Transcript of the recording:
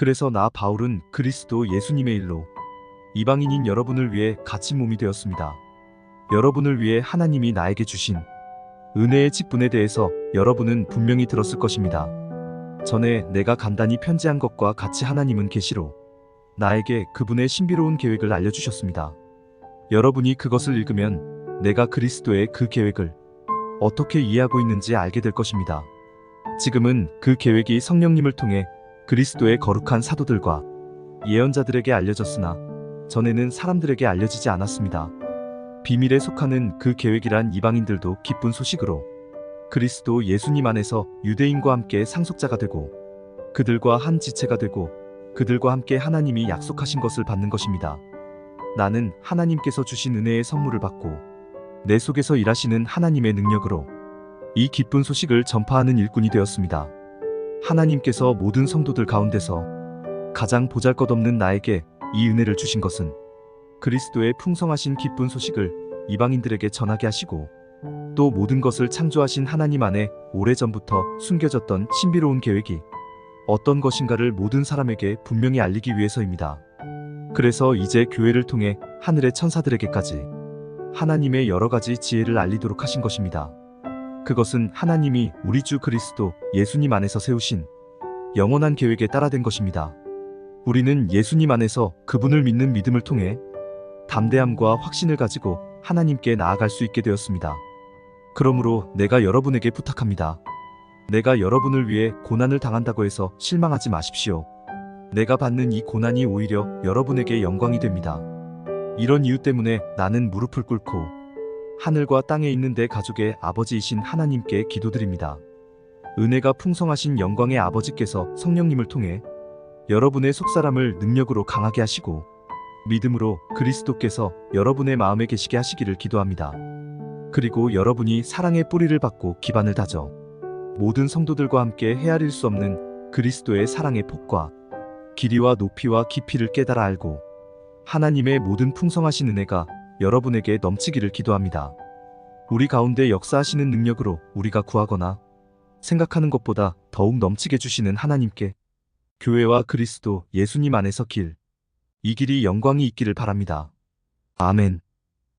그래서 나 바울은 그리스도 예수님의 일로 이방인인 여러분을 위해 갇힌 몸이 되었습니다. 여러분을 위해 하나님이 나에게 주신 은혜의 직분에 대해서 여러분은 분명히 들었을 것입니다. 전에 내가 간단히 편지한 것과 같이 하나님은 계시로 나에게 그분의 신비로운 계획을 알려주셨습니다. 여러분이 그것을 읽으면 내가 그리스도의 그 계획을 어떻게 이해하고 있는지 알게 될 것입니다. 지금은 그 계획이 성령님을 통해 그리스도의 거룩한 사도들과 예언자들에게 알려졌으나 전에는 사람들에게 알려지지 않았습니다. 비밀에 속하는 그 계획이란 이방인들도 기쁜 소식으로 그리스도 예수님 안에서 유대인과 함께 상속자가 되고 그들과 한 지체가 되고 그들과 함께 하나님이 약속하신 것을 받는 것입니다. 나는 하나님께서 주신 은혜의 선물을 받고 내 속에서 일하시는 하나님의 능력으로 이 기쁜 소식을 전파하는 일꾼이 되었습니다. 하나님께서 모든 성도들 가운데서 가장 보잘것없는 나에게 이 은혜를 주신 것은 그리스도의 풍성하신 기쁜 소식을 이방인들에게 전하게 하시고 또 모든 것을 창조하신 하나님 안에 오래전부터 숨겨졌던 신비로운 계획이 어떤 것인가를 모든 사람에게 분명히 알리기 위해서입니다. 그래서 이제 교회를 통해 하늘의 천사들에게까지 하나님의 여러 가지 지혜를 알리도록 하신 것입니다. 그것은 하나님이 우리 주 그리스도 예수님 안에서 세우신 영원한 계획에 따라 된 것입니다. 우리는 예수님 안에서 그분을 믿는 믿음을 통해 담대함과 확신을 가지고 하나님께 나아갈 수 있게 되었습니다. 그러므로 내가 여러분에게 부탁합니다. 내가 여러분을 위해 고난을 당한다고 해서 실망하지 마십시오. 내가 받는 이 고난이 오히려 여러분에게 영광이 됩니다. 이런 이유 때문에 나는 무릎을 꿇고 하늘과 땅에 있는 내 가족의 아버지이신 하나님께 기도드립니다. 은혜가 풍성하신 영광의 아버지께서 성령님을 통해 여러분의 속사람을 능력으로 강하게 하시고 믿음으로 그리스도께서 여러분의 마음에 계시게 하시기를 기도합니다. 그리고 여러분이 사랑의 뿌리를 받고 기반을 다져 모든 성도들과 함께 헤아릴 수 없는 그리스도의 사랑의 폭과 길이와 높이와 깊이를 깨달아 알고 하나님의 모든 풍성하신 은혜가 여러분에게 넘치기를 기도합니다. 우리 가운데 역사하시는 능력으로 우리가 구하거나 생각하는 것보다 더욱 넘치게 주시는 하나님께 교회와 그리스도 예수님 안에서 길, 이 길이 영광이 있기를 바랍니다. 아멘.